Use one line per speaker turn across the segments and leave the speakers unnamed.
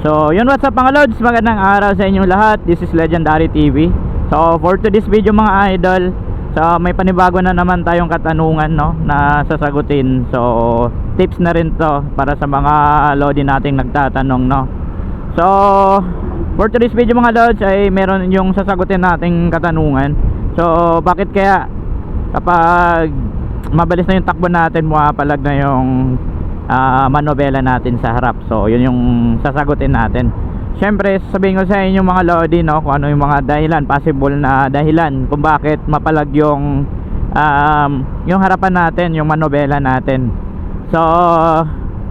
So, yun what's up mga lods, magandang araw sa inyong lahat. This is Legendary TV. So, for today's video mga idol, so may panibago na naman tayong katanungan no na sasagutin. So, tips na rin to para sa mga lodi nating nagtatanong no. So, for today's video mga lods ay meron yung sasagutin nating katanungan. So, bakit kaya kapag mabilis na yung takbo natin, pumapalag na yung ah, manobela natin sa harap. So, yun yung sasagutin natin. Siyempre, sabihin ko sa inyo mga lodi, no, kung ano yung mga dahilan, possible na dahilan kung bakit mapalag yung um, yung harapan natin, yung manobela natin. So,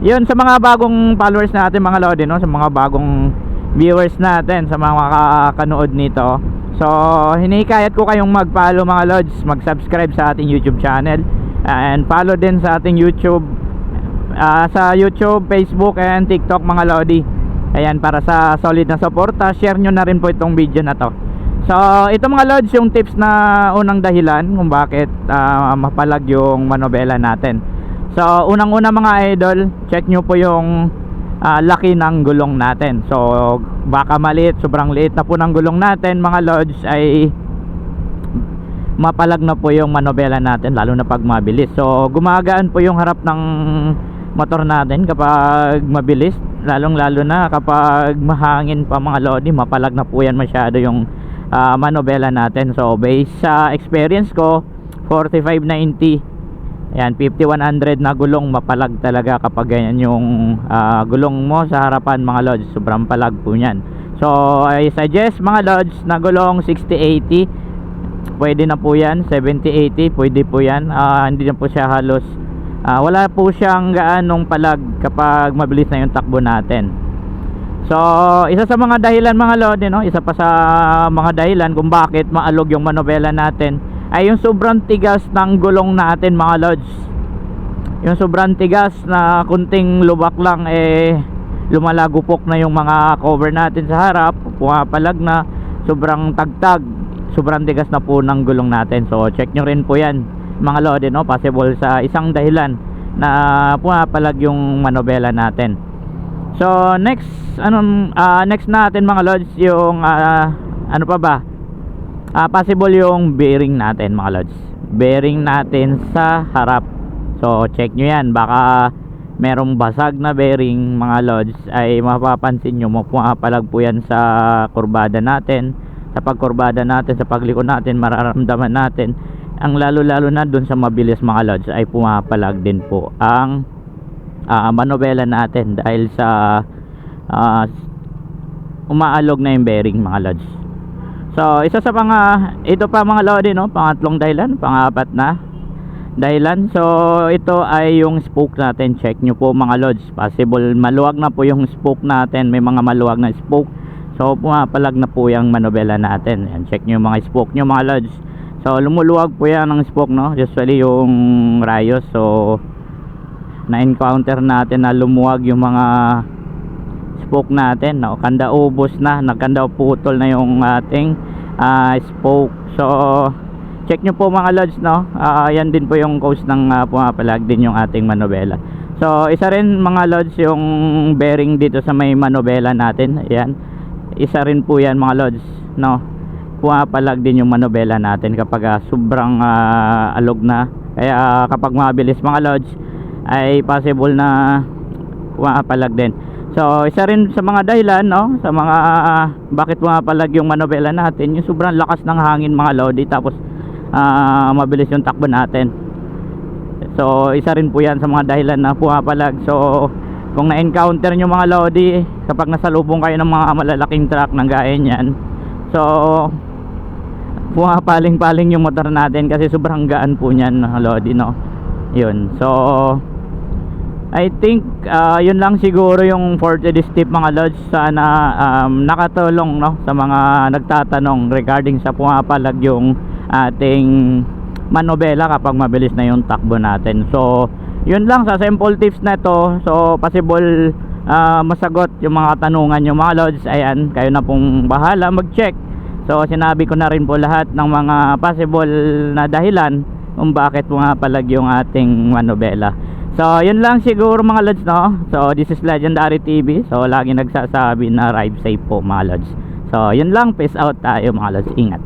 yun sa mga bagong followers natin mga lodi, no, sa mga bagong viewers natin, sa mga kakanood nito. So, hinikayat ko kayong mag-follow mga lods, mag-subscribe sa ating YouTube channel and follow din sa ating YouTube ah, sa YouTube, Facebook and TikTok mga lodi. Ayan para sa solid na suporta, share nyo na rin po itong video na to. So, ito mga lods yung tips na unang dahilan kung bakit ah, mapalag yung manobela natin. So, unang-una mga idol, check nyo po yung ah, laki ng gulong natin. So, baka maliit, sobrang liit na po ng gulong natin mga lods ay mapalag na po yung manobela natin lalo na pag mabilis. So, gumagaan po yung harap ng motor natin kapag mabilis lalong lalo na kapag mahangin pa mga lodi mapalag na po yan masyado yung ah, manobela natin so based sa experience ko 4590 Ayan, 5100 na gulong mapalag talaga kapag ganyan yung ah, gulong mo sa harapan mga lods. Sobrang palag po niyan. So, I suggest mga lods na gulong 6080. Pwede na po yan. 7080, pwede po yan. Ah, hindi na po siya halos. Ah, wala po siyang gaanong palag kapag mabilis na yung takbo natin. So, isa sa mga dahilan mga lodi, no? Isa pa sa mga dahilan kung bakit maalog yung manobela natin ay yung sobrang tigas ng gulong natin mga lods. Yung sobrang tigas na kunting lubak lang eh lumalagupok na yung mga cover natin sa harap, pumapalag na, sobrang tagtag, sobrang tigas na po ng gulong natin. So, check nyo rin po yan mga lodi, no? Possible sa isang dahilan na pumapalag yung manobela natin. So next anong ah, next natin mga lods yung ah, ano pa ba? Ah, possible yung bearing natin mga lods. Bearing natin sa harap. So check nyo yan baka merong basag na bearing mga lods ay mapapansin nyo pumapalag po yan sa kurbada natin sa pagkurbada natin sa pagliko natin mararamdaman natin ang lalo lalo na dun sa mabilis mga lods ay pumapalag din po ang ah, manobela natin dahil sa ah, umaalog na yung bearing mga lods. So isa sa mga ito pa mga lodi no? Pangatlong dahilan pangapat na dahilan. So ito ay yung spoke natin. Check nyo po mga lods. Possible maluwag na po yung spoke natin. May mga maluwag na spoke so pumapalag na po yung manobela natin. Yan, check nyo yung mga spoke nyo mga lods so lumuluwag po yan ng spoke no? Usually yung rayos. So na-encounter natin na lumuwag yung mga spoke natin no? kanda ubos na nagkanda putol na yung ating ah, spoke. So check nyo po mga lods no? Ah, yan din po yung cause ng ah, pumapalag din yung ating manobela. So isa rin mga lods yung bearing dito sa may manobela natin. Ayan. Isa rin po yan mga lods no pumapalag din yung manobela natin kapag ah, sobrang ah, alog na. Kaya ah, kapag mabilis mga lods ay possible na pumapalag din. So isa rin sa mga dahilan no sa mga ah, bakit pumapalag yung manobela natin yung sobrang lakas ng hangin mga lodi tapos ah, mabilis yung takbo natin. So isa rin po yan sa mga dahilan na pumapalag so kung na-encounter nyo mga lodi kapag nasalubong kayo ng mga malalaking truck ng gaya niyan. So pumapaling-paling yung motor natin kasi sobrang gaan po niyan mga lodi no? Yun. So I think ah, yun lang siguro yung for today's tip mga lods sana um, nakatulong no sa mga nagtatanong regarding sa pumapalag yung ating manobela kapag mabilis na yung takbo natin. So yun lang sa simple tips na to. So possible ah, masagot yung mga katanungan yung mga lods ayan kayo na pong bahala mag check so sinabi ko na rin po lahat ng mga possible na dahilan kung bakit pumapalag yung ating manobela So, yun lang siguro mga lods, no? So, this is Legendary TV. So, lagi nagsasabi na ride safe po mga lods. So, yun lang. Peace out tayo mga lods. Ingat.